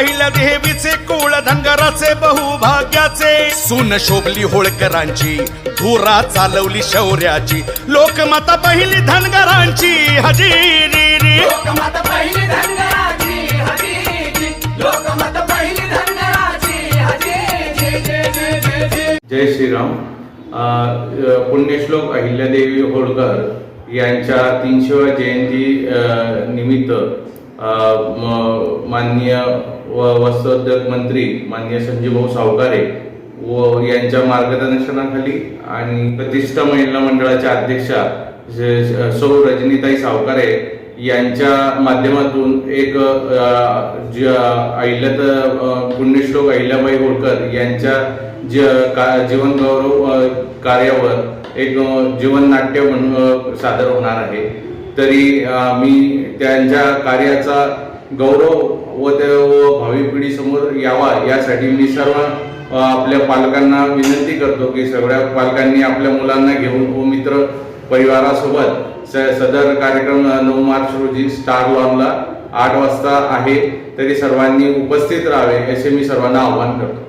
गाव अहिल्या देवीचे कुळ धनगराचे बहुभाग्याचे. सून शोभली होळकरांची धुरा चालवली शौर्याची. लोकमाता पहिली धनगरांची हजेरी लोकमत पहिली धनगराची हजी लोकमत पहिली धनगराची हजी जय श्रीराम. पुण्यश्लोक अहिल्यादेवी होळकर यांच्या तीनशेव्या जयंती अ, निमित्त माननीय व वस्त्रोद्योग मंत्री माननीय संजीवभाऊ सावकारे व यांच्या मार्गदर्शनाखाली आणि प्रतिष्ठा महिला मंडळाच्या अध्यक्षा सौ रजनीताई सावकारे यांच्या माध्यमातून एक ज- अहिल्यात पुण्यश्लोक अहिल्याबाई होळकर यांच्या ज का जीवन गौरव कार्यावर एक जीवन नाट्य म्हणून सादर होणार आहे. तरी मी त्यांच्या कार्याचा गौरव व त्या व भावी पिढी समोर यावा यासाठी मी सर्व आपल्या पालकांना विनंती करतो की सगळ्या पालकांनी आपल्या मुलांना घेऊन व मित्र परिवारासोबत स- सदर कार्यक्रम नऊ मार्च रोजी स्टार लॉनला आठ वाजता आहे तरी सर्वांनी उपस्थित राहावे असे मी सर्वांना आवाहन करतो